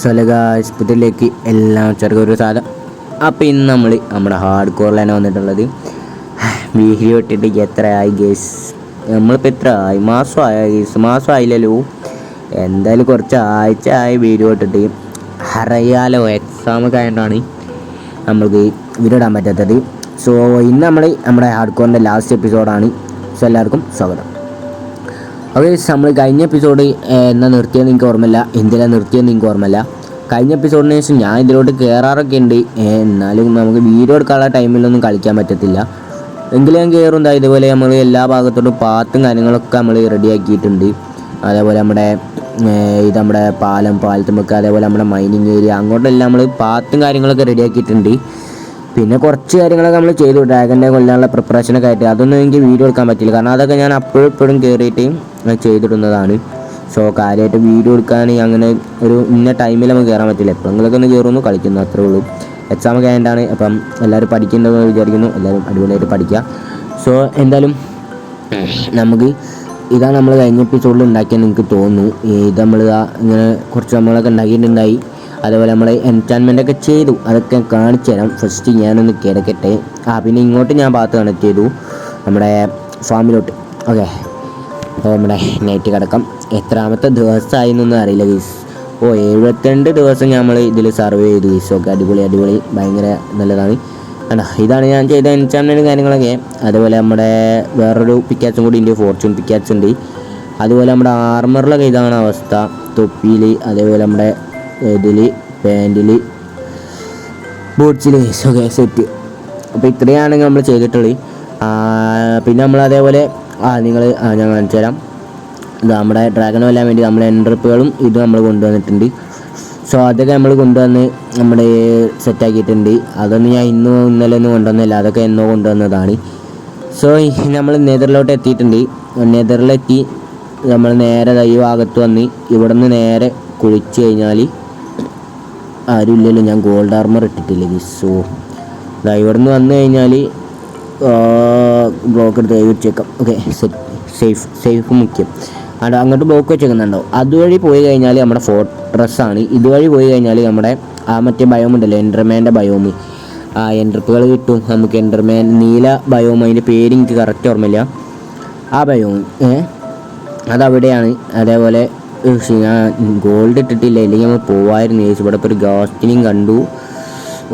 സ്വലകാശുപത്രിയിലേക്ക് എല്ലാം ചെറുക്കൊരു സാധനം. അപ്പോൾ ഇന്ന് നമ്മൾ നമ്മുടെ ഹാർഡ് കോറിലാണ് വന്നിട്ടുള്ളത് വീഡിയോ ഇട്ടിട്ട് എത്രയായി ഗേസ് നമ്മളിപ്പോൾ എത്ര ആയി മാസം ആയ ഗേസ് മാസം ആയില്ലല്ലോ എന്തായാലും കുറച്ച് ആഴ്ച ആയി വീഡിയോ ഇട്ടിട്ട്. അറിയാലോ എക്സാം കഴിഞ്ഞിട്ടാണ് നമ്മൾക്ക് വീഡിയോ ഇടാൻ പറ്റാത്തത്. സോ ഇന്ന് നമ്മൾ നമ്മുടെ ഹാർഡ് കോറിന്റെ ലാസ്റ്റ് എപ്പിസോഡാണ് സോ എല്ലാവർക്കും സ്വാഗതം. ഓക്കെ നമ്മൾ കഴിഞ്ഞ എപ്പിസോഡ് എന്നാ നിർത്തിയെന്ന് നിങ്ങൾക്ക് ഓർമ്മയില്ല. എന്തിനാ നിർത്തിയെന്ന് എനിക്ക് ഓർമ്മയില്ല. കഴിഞ്ഞ എപ്പിസോഡിന് ശേഷം ഞാൻ ഇതിലോട്ട് കയറാറൊക്കെ ഉണ്ട്. എന്നാലും നമുക്ക് വീഡിയോ എടുക്കാനുള്ള ടൈമിലൊന്നും കളിക്കാൻ പറ്റത്തില്ല. എങ്കിലും ഞാൻ കയറും ഇതുപോലെ നമ്മൾ എല്ലാ ഭാഗത്തോട്ടും പാത്തും കാര്യങ്ങളൊക്കെ നമ്മൾ റെഡിയാക്കിയിട്ടുണ്ട് അതേപോലെ നമ്മുടെ ഇത് നമ്മുടെ പാലം പാലത്തുമ്പൊക്കെ അതേപോലെ നമ്മുടെ മൈനിങ് ഏരിയ അങ്ങോട്ടെല്ലാം നമ്മൾ പാത്തും കാര്യങ്ങളൊക്കെ റെഡിയാക്കിയിട്ടുണ്ട് പിന്നെ കുറച്ച് കാര്യങ്ങളൊക്കെ നമ്മൾ ചെയ്തു. ഡ്രാഗന്റെ കൊല്ലാനുള്ള പ്രിപ്പറേഷനൊക്കെ ആയിട്ട്. അതൊന്നും എനിക്ക് വീഡിയോ എടുക്കാൻ പറ്റില്ല കാരണം അതൊക്കെ ഞാൻ അപ്പോഴും ഇപ്പോഴും കയറിയിട്ട് ചെയ്തിടുന്നതാണ്. സോ കാര്യമായിട്ട് വീഡിയോ എടുക്കാൻ അങ്ങനെ ഒരു ഇന്ന ടൈമിൽ നമുക്ക് കയറാൻ പറ്റില്ല. എപ്പോഴെങ്കിലൊക്കെ ഒന്ന് കയറുന്നു കളിക്കുന്നു അത്രേ ഉള്ളൂ. എക്സാം ഒക്കെ ആയതാണ് അപ്പം എല്ലാവരും പഠിക്കുന്നതെന്ന് വിചാരിക്കുന്നു. എല്ലാവരും അടിപൊളിയായിട്ട് പഠിക്കുക സോ എന്തായാലും നമുക്ക് ഇതാണ് നമ്മൾ കഴിഞ്ഞ എപ്പിസോഡിൽ ഉണ്ടാക്കിയെന്ന് എനിക്ക് തോന്നുന്നു. ഇത് നമ്മൾ ഇങ്ങനെ കുറച്ച് നമ്മളൊക്കെ ഉണ്ടാക്കിയിട്ടുണ്ടായി. അതേപോലെ നമ്മൾ എന്റാൻമെന്റ് ഒക്കെ ചെയ്തു. അതൊക്കെ കാണിച്ചു തരാം. ഫസ്റ്റ് ഞാനൊന്ന് കിടക്കട്ടെ ആ പിന്നെ ഇങ്ങോട്ട് ഞാൻ ഭാഗത്ത് കണക്ട് ചെയ്തു. നമ്മുടെ ഫാമിലോട്ട് ഓക്കെ നമ്മുടെ നൈറ്റ് കിടക്കാം. എത്രാമത്തെ ദിവസമായി എന്നൊന്നും അറിയില്ല ഗീസ് ഓ എഴുപത്തിരണ്ട് ദിവസം നമ്മൾ ഇതിൽ സർവേ ചെയ്തു ഗീസ് ഓക്കെ അടിപൊളി അടിപൊളി. ഭയങ്കര നല്ലതാണ്. കണ്ടോ ഇതാണ് ഞാൻ ചെയ്ത എൻചാൻമെന്റും കാര്യങ്ങളൊക്കെ. അതുപോലെ നമ്മുടെ വേറൊരു പിക്കാച്ചും കൂടി ഉണ്ട് ഫോർച്യൂൺ പിക്കാച്ച് ഉണ്ട് അതുപോലെ നമ്മുടെ ആർമറിലൊക്കെ ഇതാണ് അവസ്ഥ. തൊപ്പിയിൽ അതേപോലെ നമ്മുടെ ഇതിൽ പാന്റിൽ ബൂട്ട്സിൽ ഓക്കെ സെറ്റ് അപ്പോൾ ഇത്രയാണ് നമ്മൾ ചെയ്തിട്ടുള്ളത് പിന്നെ നമ്മൾ അതേപോലെ ആ നിങ്ങൾ ആ ഞാൻ കാണിച്ചു തരാം. ഇത് നമ്മുടെ ഡ്രാഗൺ കൊല്ലാൻ വേണ്ടി നമ്മൾ എൻട്രിപ്പുകളും ഇത് നമ്മൾ കൊണ്ടുവന്നിട്ടുണ്ട്. സോ അതൊക്കെ നമ്മൾ കൊണ്ടുവന്ന് നമ്മുടെ സെറ്റാക്കിയിട്ടുണ്ട്. അതൊന്നും ഞാൻ ഇന്നും ഇന്നലെ ഒന്നും കൊണ്ടുവന്നില്ല. അതൊക്കെ എന്നോ കൊണ്ടുവന്നതാണ്. സോ നമ്മൾ നെതറിലോട്ട് എത്തിയിട്ടുണ്ട്. നെതറിലെത്തി നമ്മൾ നേരെ ദൈവ ഭാഗത്ത് വന്ന് ഇവിടെ നിന്ന് നേരെ കുളിച്ച് കഴിഞ്ഞാൽ ആരുമില്ലല്ലോ ഞാൻ ഗോൾഡ് ആർമർ ഇട്ടിട്ടില്ല സോ ഇതാ ഇവിടെ നിന്ന് വന്നു കഴിഞ്ഞാൽ ബ്ലോക്ക് എടുത്ത് കൈ വെച്ചേക്കാം ഓക്കെ സേഫ് സേഫ് മുഖ്യം. അവിടെ അങ്ങോട്ട് ബ്ലോക്ക് വെച്ചേക്കുന്നുണ്ടോ? അതുവഴി പോയി കഴിഞ്ഞാൽ നമ്മുടെ ഫോർട്രസ്സാണ് ഇതുവഴി പോയി കഴിഞ്ഞാൽ നമ്മുടെ ആ മറ്റേ ബയോം ഉണ്ടല്ലോ എൻഡർമാന്റെ ബയോമി ആ എൻട്രിപ്പുകൾ കിട്ടും. നമുക്ക് എൻഡർമാൻ നീല ബയോം അതിന്റെ പേര് എനിക്ക് കറക്റ്റ് ഓർമ്മയില്ല. ആ ബയോം ഏ? അതവിടെയാണ്. അതേപോലെ ഞാൻ ഗോൾഡ് ഇട്ടിട്ടില്ല. ഇല്ലെങ്കിൽ നമ്മൾ പോവായിരുന്നു. ചേച്ചി ഇവിടെ ഇപ്പോൾ ഒരു ഗാസ്റ്റിനെയും കണ്ടു.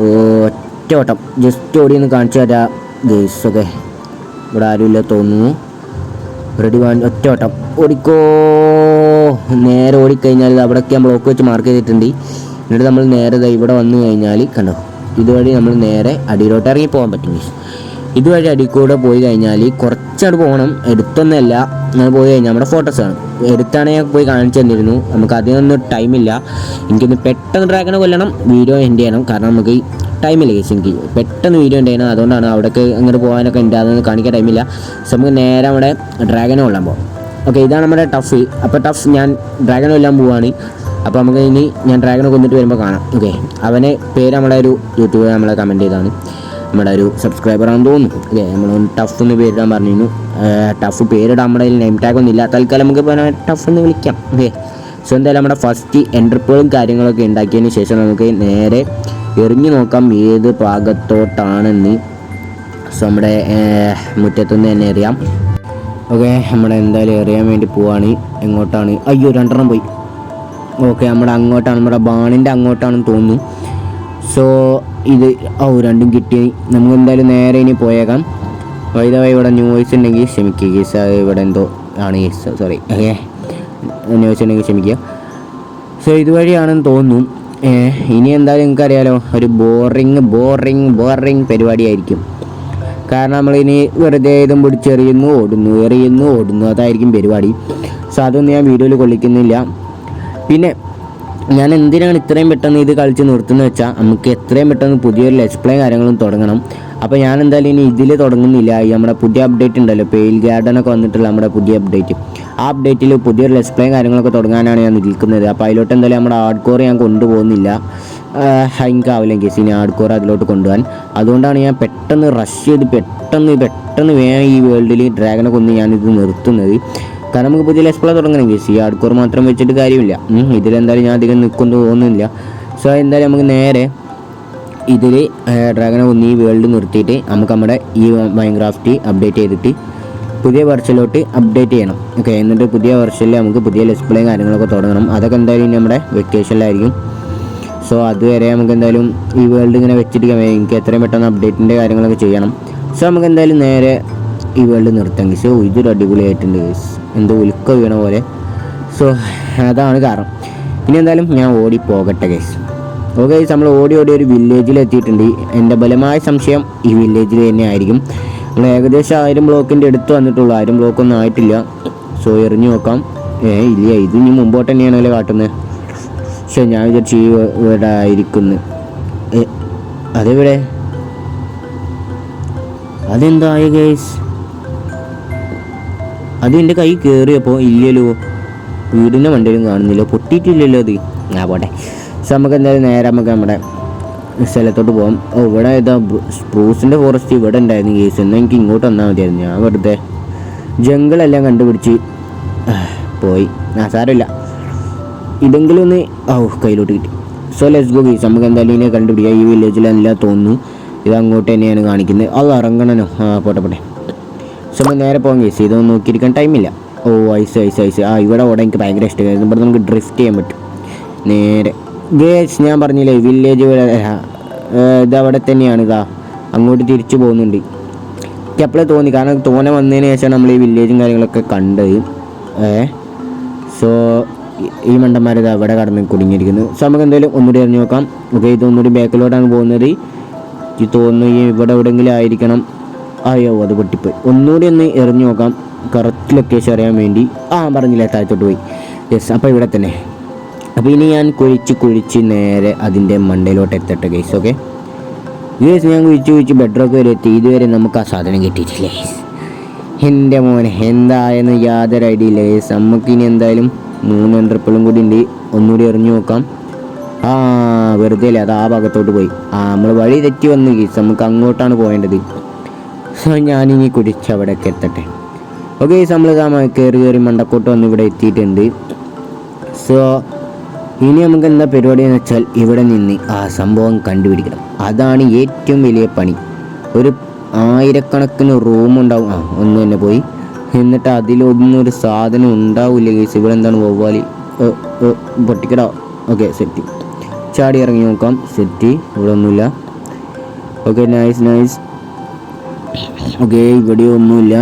ഒറ്റ ഓട്ടം ജസ്റ്റ് ഓടി ഒന്ന് കാണിച്ചു തരാം. ഗേസ് ഒക്കെ ഇവിടെ ആരുമില്ല തോന്നുന്നു. റെഡി വാൻ ഒറ്റ ഓട്ടം ഓടിക്കോ. നേരെ ഓടിക്കഴിഞ്ഞാൽ ഇത് അവിടെയൊക്കെ ഞാൻ ബ്ലോക്ക് വെച്ച് മാർക്ക് ചെയ്തിട്ടുണ്ട്. എന്നിട്ട് നമ്മൾ നേരെ ഇവിടെ വന്നു കഴിഞ്ഞാൽ കണ്ടോ? ഇതുവഴി നമ്മൾ നേരെ അടിയിലോട്ട് ഇറങ്ങി പോകാൻ പറ്റും. ഇതുവഴി അടിക്കൂടെ പോയി കഴിഞ്ഞാൽ കുറച്ചങ്ങോട്ട് പോകണം. എടുത്തൊന്നല്ല. അങ്ങനെ പോയി കഴിഞ്ഞാൽ നമ്മുടെ ഫോട്ടോസ് ആണ് എടുത്താണ് ഞാൻ പോയി കാണിച്ചു തന്നിരുന്നു. നമുക്ക് അതിനൊന്നും ടൈമില്ല എനിക്കൊന്ന് പെട്ടെന്ന് ഡ്രാഗനെ കൊല്ലണം. വീഡിയോ എൻഡ് ചെയ്യണം. കാരണം നമുക്ക് ടൈമില്ല കേസ് എനിക്ക് പെട്ടെന്ന് വീഡിയോ ഉണ്ടായിരുന്നു അതുകൊണ്ടാണ് അവിടേക്ക് അങ്ങോട്ട് പോകാനൊക്കെ ഉണ്ട് അതൊന്നും കാണിക്കാൻ ടൈമില്ല സോ നമുക്ക് നേരെ നമ്മുടെ ഡ്രാഗനെ കൊല്ലാൻ പോകാം ഓക്കെ ഇതാണ് നമ്മുടെ ടഫ് അപ്പോൾ ടഫ് ഞാൻ ഡ്രാഗനെ കൊല്ലാൻ പോവുകയാണ് അപ്പോൾ നമുക്ക് ഇനി ഞാൻ ഡ്രാഗനെ കൊന്നിട്ട് വരുമ്പോൾ കാണാം. ഓക്കെ അവനെ പേര് നമ്മുടെ ഒരു യൂട്യൂബിൽ നമ്മളെ കമന്റ് ചെയ്താണ് നമ്മുടെ ഒരു സബ്സ്ക്രൈബറാണെന്ന് തോന്നുന്നു. ഓക്കെ നമ്മൾ ടഫ് എന്ന് പേരിടാൻ പറഞ്ഞിരുന്നു. ടഫ് പേരിടാൻ നമ്മുടെ നെയിം ടാഗ് ഒന്നും ഇല്ല തൽക്കാലം നമുക്ക് ടഫ് എന്ന് വിളിക്കാം. ഓക്കെ സോ എന്തായാലും നമ്മുടെ ഫസ്റ്റ് എൻട്രിപ്പുകളും കാര്യങ്ങളൊക്കെ ഉണ്ടാക്കിയതിന് ശേഷം നമുക്ക് നേരെ എറിഞ്ഞു നോക്കാം ഏത് ഭാഗത്തോട്ടാണെന്ന്. നമ്മുടെ മുറ്റത്തുനിന്ന് തന്നെ എറിയാം. ഓക്കെ നമ്മുടെ എന്തായാലും എറിയാൻ വേണ്ടി പോവാണ്. എങ്ങോട്ടാണ്? അയ്യോ രണ്ടെണ്ണം പോയി. ഓക്കെ നമ്മുടെ അങ്ങോട്ടാണ് നമ്മുടെ ബാണിന്റെ അങ്ങോട്ടാണെന്ന് തോന്നുന്നു. സോ ഇത് ഓ രണ്ടും കിട്ടി. നമുക്ക് എന്തായാലും നേരെ ഇനി പോയേക്കാം. വൈദവായി ഇവിടെ ന്യൂസ് ഉണ്ടെങ്കിൽ ക്ഷമിക്കുക ഗീസ് ഇവിടെ എന്തോ ആണ് ഗീസ് സോറി ഓക്കെ ന്യൂസ് ഉണ്ടെങ്കിൽ ക്ഷമിക്കുക. സോ ഇതുവഴിയാണെന്ന് തോന്നുന്നു. ഇനി എന്തായാലും നിങ്ങൾക്കറിയാലോ ഒരു ബോറിങ് ബോറിങ് ബോറിങ് പരിപാടിയായിരിക്കും. കാരണം നമ്മളിനി വെറുതെ ഇതും പിടിച്ചെറിയുന്നു ഓടുന്നു എറിയുന്നു ഓടുന്നു അതായിരിക്കും പരിപാടി. സോ അതൊന്നും ഞാൻ വീഡിയോയിൽ കൊള്ളിക്കുന്നില്ല. പിന്നെ ഞാൻ എന്തിനാണ് ഇത്രയും പെട്ടെന്ന് ഇത് കളിച്ച് നിർത്തുന്നത് വെച്ചാൽ നമുക്ക് എത്രയും പെട്ടെന്ന് പുതിയൊരു ലെറ്റ്സ് കാര്യങ്ങളും തുടങ്ങണം. അപ്പോൾ ഞാൻ എന്തായാലും ഇനി ഇതിൽ തുടങ്ങുന്നില്ല. ഈ നമ്മുടെ പുതിയ അപ്ഡേറ്റ് ഉണ്ടല്ലോ പെയിൽ ഗാർഡനൊക്കെ വന്നിട്ടുള്ള നമ്മുടെ പുതിയ അപ്ഡേറ്റ് ആ അപ്ഡേറ്റിൽ പുതിയൊരു ലെസ്പ്ലേയും പ്ലേ കാര്യങ്ങളൊക്കെ തുടങ്ങാനാണ് ഞാൻ നിൽക്കുന്നത്. അപ്പോൾ അതിലോട്ട് എന്തായാലും നമ്മുടെ ഹാർഡ് കോർ ഞാൻ കൊണ്ടുപോകുന്നില്ല. എനിക്കാവില്ല കേസ് ഇനി ഹാർഡ് കോർ അതിലോട്ട് കൊണ്ടുപോകാൻ. അതുകൊണ്ടാണ് ഞാൻ പെട്ടെന്ന് റഷ് ചെയ്ത് പെട്ടെന്ന് പെട്ടെന്ന് വേഗം ഈ വേൾഡിൽ ഡ്രാഗനെ കൊന്ന് ഞാനിത് നിർത്തുന്നത്. കാരണം നമുക്ക് പുതിയ ലെസ്പ്ലേ തുടങ്ങണം കേസ് ഈ ആഡ്കോർ മാത്രം വെച്ചിട്ട് കാര്യമില്ല. ഇതിലെന്തായാലും ഞാൻ അധികം നിൽക്കുന്നു തോന്നുന്നില്ല സോ എന്തായാലും നമുക്ക് നേരെ ഇതിൽ ഡ്രാഗനെ ഒന്ന് ഈ വേൾഡ് നിർത്തിയിട്ട് നമുക്ക് നമ്മുടെ ഈ മൈൻക്രാഫ്റ്റ് അപ്ഡേറ്റ് ചെയ്തിട്ട് പുതിയ വെർഷനിലോട്ട് അപ്ഡേറ്റ് ചെയ്യണം. ഓക്കെ എന്നിട്ട് പുതിയ വെർഷനിൽ നമുക്ക് പുതിയ ലെസ്പ്ലേയും കാര്യങ്ങളൊക്കെ തുടങ്ങണം. അതൊക്കെ എന്തായാലും നമ്മുടെ വെക്കേഷനിലായിരിക്കും സോ അതുവരെ നമുക്ക് എന്തായാലും ഈ വേൾഡ് ഇങ്ങനെ വെച്ചിരിക്കാൻ. എനിക്ക് എത്രയും പെട്ടെന്ന് അപ്ഡേറ്റിന്റെ കാര്യങ്ങളൊക്കെ ചെയ്യണം. സോ നമുക്ക് എന്തായാലും നേരെ ഈ വേൾഡ് നിർത്താം സോ ഇതൊരു അടിപൊളിയായിട്ടുണ്ട്. എന്തോ ഉൽക്ക വീണ പോലെ. സോ അതാണ് കാരണം. ഇനി എന്തായാലും ഞാൻ ഓടി പോകട്ടെ ഗൈസ് ഓക്കെ നമ്മൾ ഓടി ഓടി ഒരു വില്ലേജിൽ എത്തിയിട്ടുണ്ട്. എന്റെ ബലമായ സംശയം ഈ വില്ലേജിൽ തന്നെ ആയിരിക്കും. നമ്മൾ ഏകദേശം ആയിരം ബ്ലോക്കിന്റെ അടുത്ത് വന്നിട്ടുള്ളൂ. ആയിരം ബ്ലോക്കൊന്നും ആയിട്ടില്ല. സോ എറിഞ്ഞു നോക്കാം. ഏ ഇല്ല ഇത് ഇനി മുമ്പോട്ട് തന്നെയാണല്ലോ കാട്ടുന്നത് പക്ഷെ ഞാൻ വിചാരിച്ചു ഈ ഇവിടെ ആയിരിക്കുന്നു. അതെവിടെ? അതെന്തായ ഗൈസ് അത് എന്റെ കൈ കയറിയപ്പോൾ ഇല്ലല്ലോ. വീടിന്റെ വണ്ടിയിലും കാണുന്നില്ല. പൊട്ടിയിട്ടില്ലല്ലോ അത്. ആ പോട്ടെ. നമുക്ക് എന്തായാലും നേരെ നമുക്ക് നമ്മുടെ സ്ഥലത്തോട്ട് പോകാം ഓ ഇവിടെ ഏതാ സ്പ്രൂസിന്റെ ഫോറസ്റ്റ് ഇവിടെ ഉണ്ടായിരുന്നു കേസ് എന്നാൽ എനിക്ക് ഇങ്ങോട്ട് വന്നാൽ മതിയായിരുന്നു. ഞാൻ വെറുതെ ജംഗിളെല്ലാം കണ്ടുപിടിച്ച് പോയി. ആ സാരമില്ല. ഇതെങ്കിലും ഒന്ന് ഓ കയ്യിലോട്ട് കിട്ടി. സോ ലെറ്റ്സ് ഗോ ഗീസ് നമുക്ക് എന്തായാലും ഇതിനെ കണ്ടുപിടിക്കാം. ഈ വില്ലേജിലെല്ലാം തോന്നുന്നു. ഇത് അങ്ങോട്ട് തന്നെയാണ് കാണിക്കുന്നത്. അത് ഇറങ്ങണനോ ആ പോട്ടെ പോട്ടെ. സോ നമ്മൾ നേരെ പോകാൻ കേസ് ഇതൊന്നും നോക്കിയിരിക്കാൻ ടൈമില്ല ഓ ഐസ് ഐസ് ഐസ് ആ ഇവിടെ ഓടാൻ എനിക്ക് ഭയങ്കര ഇഷ്ടമായിരുന്നു. ഇവിടെ നമുക്ക് ഡ്രിഫ്റ്റ് ചെയ്യാൻ പറ്റും. നേരെ. ഗേസ് ഞാൻ പറഞ്ഞില്ലേ വില്ലേജ് ഇത് അവിടെ തന്നെയാണ് ഇതാ. അങ്ങോട്ട് തിരിച്ചു പോകുന്നുണ്ട്. എനിക്ക് അപ്പോഴേ തോന്നി കാരണം തോനെ വന്നതിന് ശേഷം നമ്മൾ ഈ വില്ലേജും കാര്യങ്ങളൊക്കെ കണ്ടത്. ഏ സോ ഈ മണ്ടന്മാർ ഇത് അവിടെ കടന്ന് കുടുങ്ങിയിരിക്കുന്നു. സോ നമുക്ക് എന്തായാലും ഒന്നുകൂടി എറിഞ്ഞു നോക്കാം. ഓക്കെ ഇത് ഒന്നുകൂടി ബാക്കിലോട്ടാണ് പോകുന്നത്. ഈ തോന്നുന്നു ഈ ഇവിടെ എവിടെയെങ്കിലും ആയിരിക്കണം. അയ്യോ അത് പൊട്ടിപ്പോയി. ഒന്നുകൂടി ഒന്ന് എറിഞ്ഞു നോക്കാം. കറക്റ്റ് ലൊക്കേഷൻ അറിയാൻ വേണ്ടി. ആ പറഞ്ഞില്ലേ താഴത്തോട്ട് പോയി. യെസ് അപ്പോൾ ഇവിടെ തന്നെ. അപ്പോൾ ഇനി ഞാൻ കുഴിച്ച് കുഴിച്ച് നേരെ അതിന്റെ മണ്ടയിലോട്ട് എത്തട്ടെ ഗൈസ് ഓക്കെ ഗൈസ് ഞാൻ കുഴിച്ച് കുഴിച്ച് ബെഡ്റോക്ക് വരെ എത്തി. ഇതുവരെ നമുക്ക് ആ സാധനം കിട്ടിയിട്ടില്ലേ എന്റെ മോനെ എന്തായെന്ന് യാതൊരു ഐഡിയ ഇല്ല ഗൈസ് നമുക്കിനി എന്തായാലും മൂന്ന് ട്രിപ്പിളും കൂടി ഉണ്ട്. ഒന്നുകൂടി എറിഞ്ഞു നോക്കാം. ആ വെറുതെ അല്ലേ? അത് ആ ഭാഗത്തോട്ട് പോയി. ആ നമ്മൾ വഴി തെറ്റി വന്നു ഗീസ് നമുക്ക് അങ്ങോട്ടാണ് പോകേണ്ടത്. സോ ഞാനിനി കുടിച്ച് അവിടെയൊക്കെ എത്തട്ടെ. ഓക്കെ നമ്മൾ കയറി കയറി മണ്ടക്കോട്ട് വന്ന് ഇവിടെ എത്തിയിട്ടുണ്ട്. സോ ഇനി നമുക്ക് എന്താ പരിപാടി എന്ന് വെച്ചാൽ ഇവിടെ നിന്ന് ആ സംഭവം കണ്ടുപിടിക്കണം. അതാണ് ഏറ്റവും വലിയ പണി. ഒരു ആയിരക്കണക്കിന് റൂം ഉണ്ടാവും. ആ ഒന്ന് തന്നെ പോയി. എന്നിട്ട് അതിലൊന്നും ഒരു സാധനം ഉണ്ടാവില്ല ഗേസ് ഇവിടെ എന്താണ് വവ്വാലി? പൊട്ടിക്കടാ. ഓക്കെ സെറ്റ് ചാടി ഇറങ്ങി നോക്കാം. സെറ്റ് ഇവിടെ ഒന്നുമില്ല. ഓക്കെ നൈസ് നൈസ് ഓക്കെ ഇവിടെ ഒന്നുമില്ല.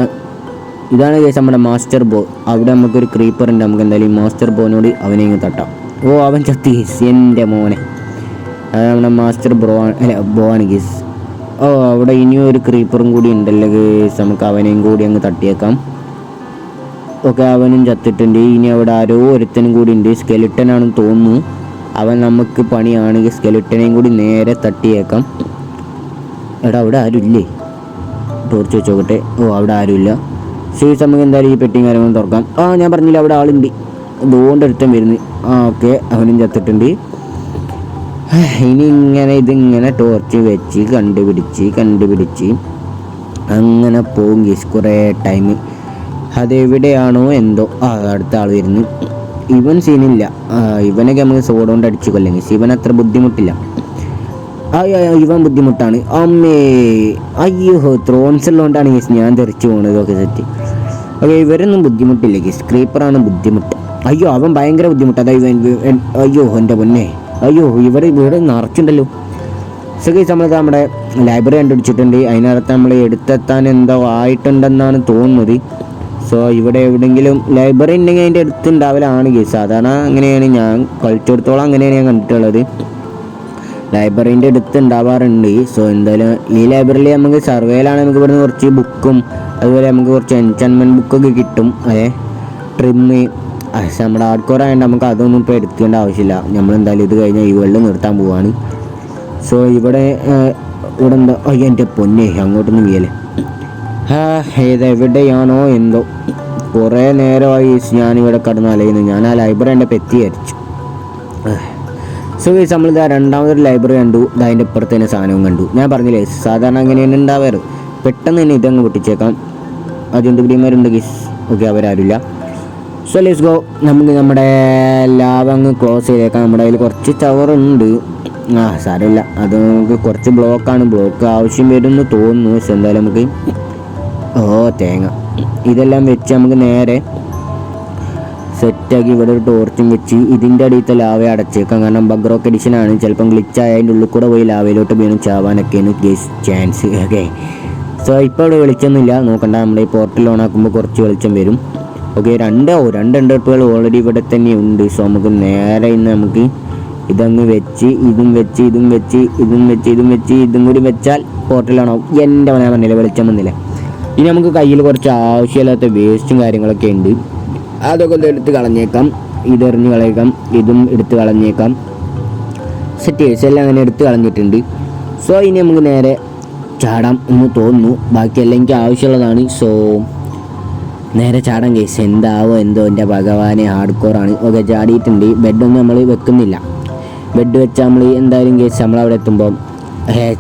ഇതാണ് കേസ് നമ്മുടെ മാസ്റ്റർ ബോ അവിടെ നമുക്കൊരു ക്രീപ്പർ ഉണ്ട്. നമുക്ക് എന്തായാലും മാസ്റ്റർ ബോനോട് അവനെ ഇങ്ങ് തട്ടാം. ഓ അവൻ ചത്തി എന്റെ മോനെ. അത് നമ്മുടെ മാസ്റ്റർ ബ്രോ അല്ല ബോ ആണ് ഗീസ്. ഓ അവിടെ ഇനിയും ഒരു ക്രീപ്പറും കൂടി ഉണ്ടല്ലോ ഗീസ്. നമുക്ക് അവനെയും കൂടി അങ്ങ് തട്ടിയേക്കാം. ഓക്കെ അവനും ചത്തിട്ടുണ്ട്. ഇനി അവിടെ ആരോ ഒരുത്തനും കൂടി ഉണ്ട്. സ്കെലിട്ടൻ ആണെന്ന് തോന്നുന്നു. അവൻ നമുക്ക് പണിയാണെങ്കിൽ സ്കെലിട്ടനെയും കൂടി നേരെ തട്ടിയേക്കാം. എടാ അവിടെ ആരുമില്ലേ? ടോർച്ച് വെച്ചോക്കട്ടെ ഓ അവിടെ ആരുമില്ല. ശരി നമുക്ക് എന്തായാലും ഈ പെട്ടിയും കാര്യങ്ങളും തുറക്കാം. ആ ഞാൻ പറഞ്ഞില്ല അവിടെ ആളുണ്ട്. അതുകൊണ്ട് ഒരുത്തൻ വരുന്നു. ആ ഓക്കെ. അവനും ചത്തിട്ടുണ്ട്. ഇനി ഇങ്ങനെ ഇതിങ്ങനെ ടോർച്ച് വെച്ച് കണ്ടുപിടിച്ച് കണ്ടുപിടിച്ച് അങ്ങനെ പോകും ഗീസ് കുറേ ടൈം അതെവിടെയാണോ എന്തോ. ആ അടുത്ത ആൾ വരുന്നു. ഇവൻ സീനില്ല ഇവനൊക്കെ നമുക്ക് സോഡ് കൊണ്ട് അടിച്ചു കൊല്ലെങ്കിൽ ഇവൻ അത്ര ബുദ്ധിമുട്ടില്ല. ഇവൻ ബുദ്ധിമുട്ടാണ്. അമ്മേ. അയ്യോ ത്രോൺസ് ഉള്ളതുകൊണ്ടാണ് ഗീസ് ഞാൻ തെറിച്ചു പോകുന്നത് ഓക്കെ സെറ്റ് ഓക്കെ ഇവരൊന്നും ബുദ്ധിമുട്ടില്ല ഗീസ് ക്രീപ്പറാണ് ബുദ്ധിമുട്ട്. അയ്യോ അവൻ ഭയങ്കര ബുദ്ധിമുട്ട്. അതായത് അയ്യോ എന്റെ പൊന്നെ. അയ്യോ ഇവിടെ ഇവിടെ നിറച്ചുണ്ടല്ലോ. സോ ഗീസ് നമ്മൾ നമ്മുടെ ലൈബ്രറി കണ്ടുപിടിച്ചിട്ടുണ്ട്. അതിനകത്ത് നമ്മൾ എടുത്തെത്താൻ എന്തോ ആയിട്ടുണ്ടെന്നാണ് തോന്നുന്നത്. സോ ഇവിടെ എവിടെയെങ്കിലും ലൈബ്രറി ഉണ്ടെങ്കിൽ അതിന്റെ അടുത്ത് ഉണ്ടാവലാണ് ഗീസ് സാധാരണ അങ്ങനെയാണ് ഞാൻ കളിച്ചെടുത്തോളം അങ്ങനെയാണ് ഞാൻ കണ്ടിട്ടുള്ളത്. ലൈബ്രറീന്റെ അടുത്ത് ഉണ്ടാവാറുണ്ട്. സോ എന്തായാലും ഈ ലൈബ്രറിയിൽ നമുക്ക് സർവേയിലാണ് നമുക്ക് ഇവിടുന്ന് കുറച്ച് ബുക്കും അതുപോലെ നമുക്ക് കുറച്ച് എൻചാൻമെന്റ് ബുക്കൊക്കെ കിട്ടും. അതെ ട്രിമ്മ് പക്ഷെ നമ്മുടെ ഹാർഡ് ആയതുകൊണ്ട് നമുക്ക് അതൊന്നും ഇപ്പോൾ എടുക്കേണ്ട ആവശ്യമില്ല. നമ്മൾ എന്തായാലും ഇത് കഴിഞ്ഞാൽ ഈ വെള്ളം നിർത്താൻ പോവാണ്. സോ ഇവിടെ ഇവിടെ എന്താ? അയ്യോ എന്റെ പൊന്നെ അങ്ങോട്ടൊന്നും വീയല്ലേ ഏത് ഇതെവിടെയാണോ എന്തോ. കുറേ നേരമായി ഞാനിവിടെ കടന്ന് അലയുന്നു. ഞാൻ ആ ലൈബ്രറി എന്റെ പെത്തി അരിച്ചു സോ ഗൈസ് നമ്മളിതാ രണ്ടാമതൊരു ലൈബ്രറി കണ്ടു. അതിന്റെ ഇപ്പുറത്ത് തന്നെ സാധനവും കണ്ടു. ഞാൻ പറഞ്ഞില്ലേ സാധാരണ അങ്ങനെയാണ് ഉണ്ടാവാറ്. പെട്ടെന്ന് തന്നെ ഇതങ്ങ് പൊട്ടിച്ചേക്കാം. അതുകൊണ്ട് ഗ്രീമരുണ്ട് ഗീസ് ഓക്കെ അവരാരുമില്ല. സോ ലെറ്റ്സ് ഗോ നമുക്ക് നമ്മുടെ ലാബ് അങ്ങ് ക്ലോസ് ചെയ്തേക്കാം. നമ്മുടെ കയ്യിൽ കുറച്ച് ചവറുണ്ട് ആ സാരമില്ല. അത് നമുക്ക് കുറച്ച് ബ്ലോക്കാണ് ബ്ലോക്ക് ആവശ്യം വരുമെന്ന് തോന്നുന്നു. പക്ഷെ എന്തായാലും നമുക്ക് ഓ തേങ്ങ. ഇതെല്ലാം വെച്ച് നമുക്ക് നേരെ സെറ്റാക്കി ഇവിടെ ഒരു ടോർച്ചും വെച്ച് ഇതിന്റെ അടിയത്തെ ലാവ അടച്ചേക്കാം. കാരണം ബഗ്രോക്ക് എഡിഷനാണ് ചിലപ്പം ഗ്ലിച്ചായ അതിന്റെ ഉള്ളിൽ കൂടെ പോയി ലാവയിലോട്ട് വീണ് ചാവാനൊക്കെയാണ് ഗേസ് ചാൻസ് ഓക്കെ സോ ഇപ്പോൾ ഇവിടെ വെളിച്ചമൊന്നുമില്ല. നോക്കണ്ട. നമ്മുടെ ഈ പോർട്ടൽ ഓൺ ആക്കുമ്പോൾ കുറച്ച് വെളിച്ചം വരും. ഓക്കെ രണ്ട് രണ്ട് എൻഡർട്ടുകൾ ഓൾറെഡി ഇവിടെ തന്നെ ഉണ്ട്. സോ നമുക്ക് നേരെ ഇന്ന് നമുക്ക് ഇതങ്ങ് വെച്ച് ഇതും വെച്ച് ഇതും വെച്ച് ഇതും വെച്ച് ഇതും വെച്ച് ഇതും കൂടി വെച്ചാൽ പോർട്ടലാണോ എന്റെ മനെ പറഞ്ഞില്ല വെളിച്ചം വന്നില്ല? ഇനി നമുക്ക് കയ്യിൽ കുറച്ച് ആവശ്യമില്ലാത്ത വേസ്റ്റും കാര്യങ്ങളൊക്കെ ഉണ്ട്. അതൊക്കെ ഒന്ന് എടുത്ത് കളഞ്ഞേക്കാം. ഇതെറിഞ്ഞ് കളയേക്കാം. ഇതും എടുത്ത് കളഞ്ഞേക്കാം. സെറ്റേഴ്സ് എല്ലാം അങ്ങനെ എടുത്ത് കളഞ്ഞിട്ടുണ്ട്. സോ ഇനി നമുക്ക് നേരെ ചാടാം എന്ന് തോന്നുന്നു. ബാക്കിയെല്ലാം എനിക്ക് ആവശ്യമുള്ളതാണ്. സോ നേരെ ചാടാൻ കേസ് എന്താവോ എന്തോ എന്റെ ഭഗവാനെ ഹാർഡ് കോറാണ് ഓക്കെ ചാടിയിട്ടുണ്ട്. ബെഡൊന്നും നമ്മൾ വെക്കുന്നില്ല. ബെഡ് വെച്ച് നമ്മൾ എന്തായാലും കേസ് നമ്മളവിടെ എത്തുമ്പോൾ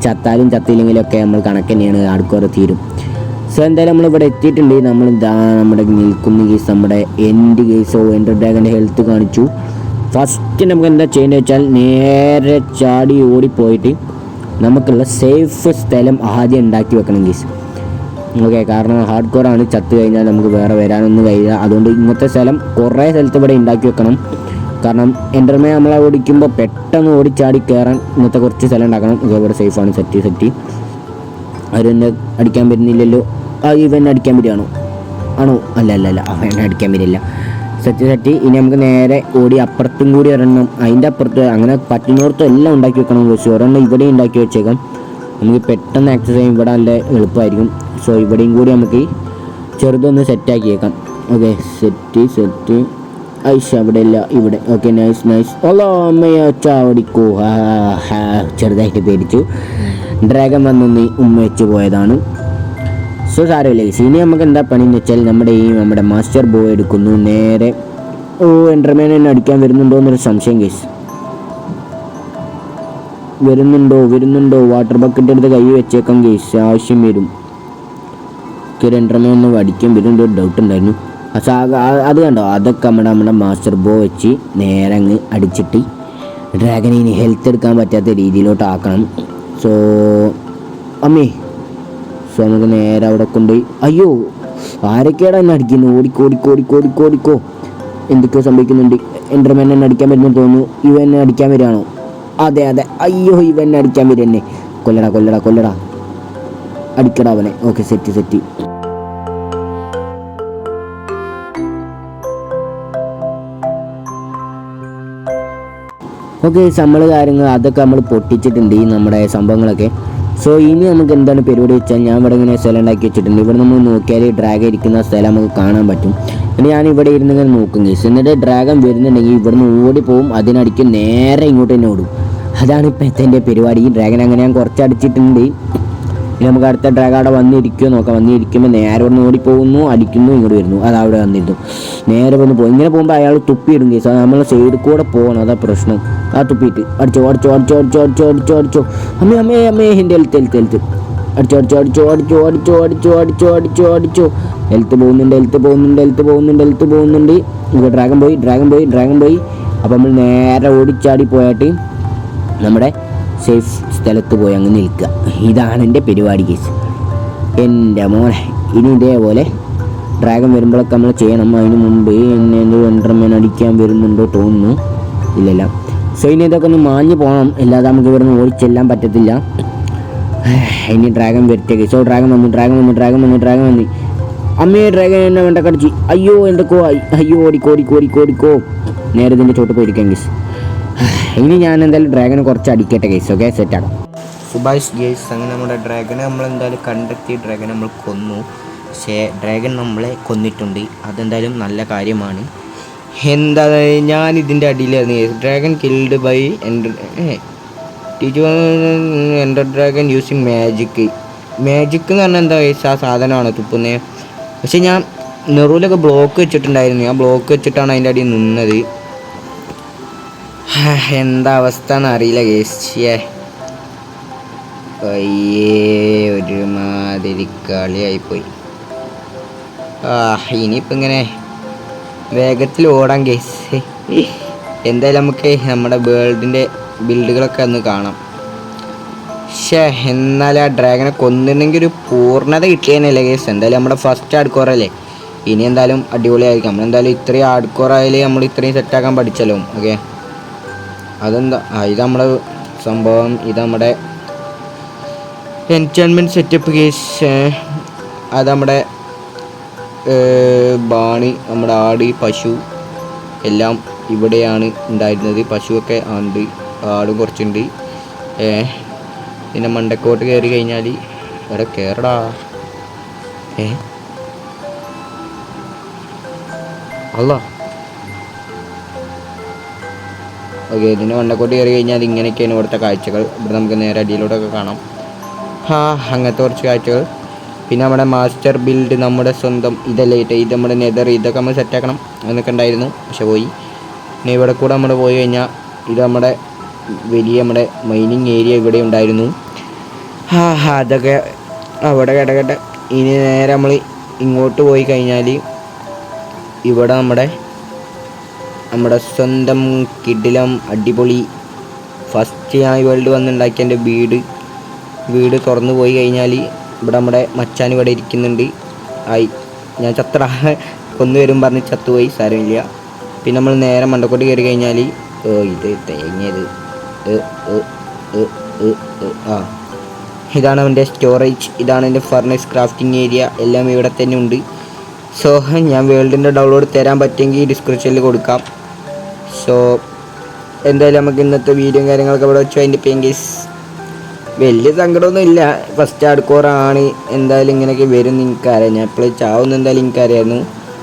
ചത്താലും ചത്തിയില്ലെങ്കിലൊക്കെ ഒക്കെ നമ്മൾ കണക്ക് തന്നെയാണ് ഹാർഡ് കോർ തീരും. സോ എന്തായാലും നമ്മൾ ഇവിടെ എത്തിയിട്ടുണ്ട്. നമ്മൾ ഇതാ നമ്മുടെ നിൽക്കുന്ന കേസ് നമ്മുടെ എൻഡ് കേസോ എന്റെ ഡ്രാഗന്റെ ഹെൽത്ത് കാണിച്ചു. ഫസ്റ്റ് നമുക്ക് എന്താ ചെയ്യേണ്ടത് വെച്ചാൽ നേരെ ചാടി ഓടിപ്പോയിട്ട് നമുക്കുള്ള സേഫ് സ്ഥലം ആദ്യം ഉണ്ടാക്കി വെക്കണം കേസ് ഓക്കെ കാരണം ഹാർഡ് കോർ ആണ്. ചത്ത് കഴിഞ്ഞാൽ നമുക്ക് വേറെ വരാനൊന്നും കഴിയില്ല. അതുകൊണ്ട് ഇങ്ങനത്തെ സ്ഥലം കുറേ സ്ഥലത്ത് ഇവിടെ ഉണ്ടാക്കി വെക്കണം. കാരണം എന്റർമേ നമ്മളെ ഓടിക്കുമ്പോൾ പെട്ടെന്ന് ഓടിച്ചാടി കയറാൻ ഇങ്ങനത്തെ കുറച്ച് സ്ഥലം ഉണ്ടാക്കണം ഇവിടെ സേഫാണ് സെറ്റ് സെറ്റ് അവരെന്നെ അടിക്കാൻ പറ്റുന്നില്ലല്ലോ. ആ ഇവൻ അടിക്കാൻ വരികയാണോ ആണോ? അല്ല അല്ല അല്ല. അവൻ അടിക്കാൻ വരില്ല സെറ്റ് സെറ്റ് ഇനി നമുക്ക് നേരെ ഓടി അപ്പുറത്തും കൂടി ഒരെണ്ണം. അതിന്റെ അപ്പുറത്ത് അങ്ങനെ പറ്റുന്നിടത്തും എല്ലാം ഉണ്ടാക്കി വെക്കണം. പക്ഷേ ഒരെണ്ണം ഇവിടെ ഉണ്ടാക്കി വെച്ചേക്കാം. നമുക്ക് പെട്ടെന്ന് ആക്സസ് ചെയ്യാൻ ഇവിടെ നല്ല എളുപ്പമായിരിക്കും സോ ഇവിടെയും കൂടി നമുക്ക് ചെറുതൊന്ന് സെറ്റാക്കിയേക്കാം ഓക്കെ സെറ്റ് സെറ്റ് ഐഷ അവിടെ ഇല്ല ഇവിടെ. ഓക്കെ നൈസ് നൈസ് ഓലോ അമ്മയോ ചെറുതായിട്ട് പേടിച്ചു. ഡ്രാഗൻ വന്നൊന്ന് ഉമ്മ വെച്ച് പോയതാണ്. സോ സാരമില്ല സീനി നമുക്ക് എന്താ പണി എന്ന് വെച്ചാൽ നമ്മുടെ ഈ നമ്മുടെ മാസ്റ്റർ ബോ എടുക്കുന്നു. നേരെ ഓ എന്റർമേൻ എന്നെ അടിക്കാൻ വരുന്നുണ്ടോ എന്നൊരു സംശയം കേസ് വരുന്നുണ്ടോ വരുന്നുണ്ടോ? വാട്ടർ ബക്കറ്റ് എടുത്ത് കൈ വെച്ചേക്കാം കേസ് ആവശ്യം വരും. ഒരു എന്റർമേൻ ഒന്ന് വടിക്കും. പിന്നെ ഒരു ഡൗട്ട് ഉണ്ടായിരുന്നു. പക്ഷെ അത് കണ്ടോ? അതൊക്കെ നമ്മുടെ നമ്മുടെ മാസ്റ്റർ ബോ വെച്ച് നേരെ അങ്ങ് അടിച്ചിട്ട് ഡ്രാഗനെ ഇനി ഹെൽത്ത് എടുക്കാൻ പറ്റാത്ത രീതിയിലോട്ട് ആക്കണം. സോ അമ്മേ സോ നമുക്ക് നേരെ അവിടെ കൊണ്ട് അയ്യോ ആരൊക്കെയാണ് എന്നെ അടിക്കുന്നത് ഓടിക്കോ ഓടിക്കോ ഓടിക്കോ ഓടിക്കോ ഓടിക്കോ എന്തൊക്കെയോ സംഭവിക്കുന്നുണ്ട്. എന്റർമാൻ എന്നെ അടിക്കാൻ വരുന്നു തോന്നുന്നു. ഇവ എന്നെ അടിക്കാൻ വരികയാണോ? അതെ അതെ. അയ്യോ ഇവ എന്നെ അടിക്കാൻ വരും എന്നെ. കൊല്ലടാ കൊല്ലടാ കൊല്ലടാ. അടിക്കടാ അവനെ. ഓക്കെ സെറ്റ് സെറ്റ് ഓക്കെ നമ്മൾ കാര്യങ്ങൾ അതൊക്കെ നമ്മൾ പൊട്ടിച്ചിട്ടുണ്ട് ഈ നമ്മുടെ സംഭവങ്ങളൊക്കെ. സോ ഇനി നമുക്ക് എന്താണ് പരിപാടി വെച്ചാൽ ഞാൻ ഇവിടെ ഇങ്ങനെ സ്ഥലം ഉണ്ടാക്കി വെച്ചിട്ടുണ്ട്. ഇവിടെ നമ്മൾ നോക്കിയാൽ ഡ്രാഗൺ ഇരിക്കുന്ന സ്ഥലം നമുക്ക് കാണാൻ പറ്റും. എന്നിട്ട് ഞാൻ ഇവിടെ ഇരുന്ന് ഇങ്ങനെ നോക്കും കേസ് എന്നിട്ട് ഡ്രാഗൺ വരുന്നുണ്ടെങ്കിൽ ഇവിടുന്ന് ഓടി പോവും. അതിനടിക്ക് നേരെ ഇങ്ങോട്ട് തന്നെ ഓടും. അതാണ് ഇപ്പോഴത്തെ എന്റെ പരിപാടി. ഈ ഡ്രാഗൻ അങ്ങനെ ഞാൻ കുറച്ച് അടിച്ചിട്ടുണ്ട് ഇനി നമുക്ക് അടുത്ത ഡ്രാഗ് അവിടെ വന്നിരിക്കുമോ നോക്കാം വന്നിരിക്കുമ്പോൾ നേരെ ഇവിടെ ഓടി ഓടിപ്പോകുന്നു അടിക്കുന്നു ഇങ്ങോട്ട് വരുന്നു അത് അവിടെ വന്നിരുന്നു നേരെ വന്ന് പോകും ഇങ്ങനെ പോകുമ്പോൾ അയാൾ തുപ്പിയിടും കേസ് നമ്മൾ സൈഡിൽ കൂടെ പോകണം അതാ പ്രശ്നം ആ തുപ്പിയിട്ട് അടിച്ചോ അടിച്ചോ അടിച്ചോ അടിച്ചോ അടിച്ചോ അടിച്ചോ അടിച്ചോ അമ്മേ അമ്മേ അമ്മേ എന്റെ എൽത്ത് എൽത്ത് എൽത്ത് അടിച്ചോ അടിച്ചോ അടിച്ചോ അടിച്ചോ അടിച്ചോ അടിച്ചോ അടിച്ചോ അടിച്ചോ ഹെൽത്ത് പോകുന്നുണ്ട് എൽത്ത് പോകുന്നുണ്ട് എൽത്ത് പോകുന്നുണ്ട് എൽത്ത് പോകുന്നുണ്ട് ഇവിടെ ഡ്രാഗൺ പോയി ഡ്രാഗൺ പോയി ഡ്രാഗൺ പോയി അപ്പോൾ നമ്മൾ നേരെ ഓടിച്ചാടി പോയിട്ട് നമ്മുടെ സേഫ് സ്ഥലത്ത് പോയി അങ്ങ് നിൽക്കുക. ഇതാണ് എന്റെ പരിപാടി കേസ്. എന്റെ മോനെ ഇനി ഇതേപോലെ ഡ്രാഗൺ വരുമ്പോഴൊക്കെ നമ്മൾ ചെയ്യണം. അതിന് മുമ്പ് എന്നെ എന്റർമേൻ അടിക്കാൻ വരുന്നുണ്ടോ തോന്നുന്നു. ഇല്ലല്ല. സോ ഇനി ഇതൊക്കെ ഒന്ന് മാഞ്ഞു പോകണം അല്ലാതെ നമുക്ക് ഇവിടുന്ന് ഓടിച്ചെല്ലാൻ പറ്റത്തില്ല. ഇനി ഡ്രാഗൺ വരുത്തേ കേസ് ഓ ഡ്രാഗൺ വന്നു ഡ്രാഗൺ വന്നു ഡ്രാഗൺ വന്നു ഡ്രാഗൺ വന്നു. അമ്മയെ ഡ്രാഗൺ എന്നെ വേണ്ട കടിച്ചു അയ്യോ എന്തൊക്കെയോ അയ്യോ ഓടിക്കോ ഓടിക്കോ ഓടിക്കോ ഓടിക്കോ. നേരെ ഇതിന്റെ ചോട്ട് പോയിരിക്കാം ഗേസ് ഇനി ഞാൻ എന്തായാലും ഡ്രാഗന് കുറച്ച് അടിക്കട്ടെ കേസ് ഓക്കെ സെറ്റാണ് സുഭാഷ് ഗേസ് അങ്ങനെ നമ്മുടെ ഡ്രാഗനെ നമ്മൾ എന്തായാലും കണ്ടെത്തി ഡ്രാഗനെ നമ്മൾ കൊന്നു. പക്ഷേ ഡ്രാഗൻ നമ്മളെ കൊന്നിട്ടുണ്ട്. അതെന്തായാലും നല്ല കാര്യമാണ്. എന്താ ഞാൻ ഇതിന്റെ അടിയിലായിരുന്നു dragon killed by Ender Ender Dragon using magic magic എന്ന് പറഞ്ഞാൽ എന്താ ആ സാധനമാണ് തുപ്പുന്നേ പക്ഷേ ഞാൻ നെറൂലൊക്കെ ബ്ലോക്ക് വെച്ചിട്ടുണ്ടായിരുന്നു. ഞാൻ ബ്ലോക്ക് വെച്ചിട്ടാണ് അതിന്റെ അടിയിൽ നിന്നത്. എന്താ അവസ്ഥ എന്നറിയില്ല ഗേസ്റ്റിയേ. പയ്യേ ഒരുമാതിരി കളിയായിപ്പോയി. ആ ഇനിയിപ്പോൾ ഇങ്ങനെ വേഗത്തിൽ ഓടാം ഗേസ്. എന്തായാലും നമുക്ക് നമ്മുടെ വേൾഡിന്റെ ബിൽഡുകളൊക്കെ ഒന്ന് കാണാം. ഷേ എന്നാൽ ആ ഡ്രാഗനെ കൊന്നിരുന്നെങ്കിൽ ഒരു പൂർണത കിട്ടിയതന്നെയല്ലേ ഗേസ്. എന്തായാലും നമ്മുടെ ഫസ്റ്റ് ആഡ്കോറല്ലേ ഇനി എന്തായാലും അടിപൊളിയായിരിക്കും. നമ്മളെന്തായാലും ഇത്രയും ആഡ്കോറായാലേ നമ്മൾ ഇത്രയും സെറ്റാക്കാൻ പഠിച്ചല്ലോ. ഓക്കെ? അതെന്താ? ഇത് നമ്മുടെ സംഭവം ഇത് നമ്മുടെ എന്റർമെന്റ് സെറ്റപ്പ് കേസ് അത് നമ്മുടെ ബാണി നമ്മുടെ ആട് പശു എല്ലാം ഇവിടെയാണ് ഉണ്ടായിരുന്നത്. പശുവൊക്കെ ആണ്ട് ആടും കുറച്ചുണ്ട്. പിന്നെ മണ്ടക്കോട്ട് കയറി കഴിഞ്ഞാൽ ഇവിടെ കയറടാ ഏ? അല്ല ഓക്കെ ഇതിന് വണ്ടക്കോട്ട് കയറി കഴിഞ്ഞാൽ ഇങ്ങനെയൊക്കെയാണ് ഇവിടുത്തെ കാഴ്ചകൾ. ഇവിടെ നമുക്ക് നേരെ അടിയിലൂടെയൊക്കെ കാണാം. ആ അങ്ങനത്തെ കുറച്ച് കാഴ്ചകൾ. പിന്നെ നമ്മുടെ മാസ്റ്റർ ബിൽഡ് നമ്മുടെ സ്വന്തം ഇതല്ലേ ഇത് ഇത് നമ്മുടെ നെതർ ഇതൊക്കെ നമ്മൾ സെറ്റാക്കണം എന്നൊക്കെ ഉണ്ടായിരുന്നു. പക്ഷെ പോയി. ഇനി ഇവിടെ കൂടെ നമ്മൾ പോയി കഴിഞ്ഞാൽ ഇത് നമ്മുടെ വലിയ നമ്മുടെ മൈനിങ് ഏരിയ ഇവിടെ ഉണ്ടായിരുന്നു. ഹാ ഹാ അതൊക്കെ അവിടെ കിടക്കട്ടെ. ഇനി നേരെ നമ്മൾ ഇങ്ങോട്ട് പോയി കഴിഞ്ഞാൽ ഇവിടെ നമ്മുടെ നമ്മുടെ സ്വന്തം കിഡിലം അടിപൊളി ഫസ്റ്റ് ഞാൻ വേൾഡ് വന്നുണ്ടാക്കിയ എന്റെ വീട് വീട് തുറന്നു പോയി കഴിഞ്ഞാൽ ഇവിടെ നമ്മുടെ മച്ചാൻ ഇവിടെ ഇരിക്കുന്നുണ്ട്. ആയി. ഞാൻ ചത്ര. കൊന്നു വരും പറഞ്ഞ് ചത്തുപോയി സാരമില്ല. പിന്നെ നമ്മൾ നേരെ മണ്ടക്കോട്ട് കയറി കഴിഞ്ഞാൽ ഇത് തേങ്ങയത്. ആ. ഇതാണ് അവന്റെ സ്റ്റോറേജ് ഇതാണ് എന്റെ ഫർണസ് ക്രാഫ്റ്റിംഗ് ഏരിയ എല്ലാം ഇവിടെ തന്നെ ഉണ്ട്. സോ ഞാൻ വേൾഡിന്റെ ഡൗൺലോഡ് തരാൻ പറ്റുമെങ്കിൽ ഡിസ്ക്രിപ്ഷനിൽ കൊടുക്കാം. സോ എന്തായാലും നമുക്ക് ഇന്നത്തെ വീഡിയോയും കാര്യങ്ങളൊക്കെ ഇവിടെ വെച്ച് അതിന്റെ പെങ്കീസ് വലിയ സങ്കടമൊന്നും ഇല്ല. ഫസ്റ്റ് അടുക്കോറാണ് എന്തായാലും ഇങ്ങനെയൊക്കെ വരും എനിക്കറിയാം. ഞാൻ ഇപ്പോൾ ചാവുന്ന എന്തായാലും എനിക്കറിയായിരുന്നു.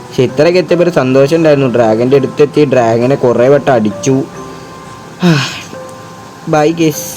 പക്ഷെ ഇത്രയൊക്കെ എത്തിയപ്പോൾ ഒരു സന്തോഷം ഉണ്ടായിരുന്നു. ഡ്രാഗന്റെ അടുത്തെത്തി. ഡ്രാഗനെ കുറേ വട്ടം അടിച്ചു. By guys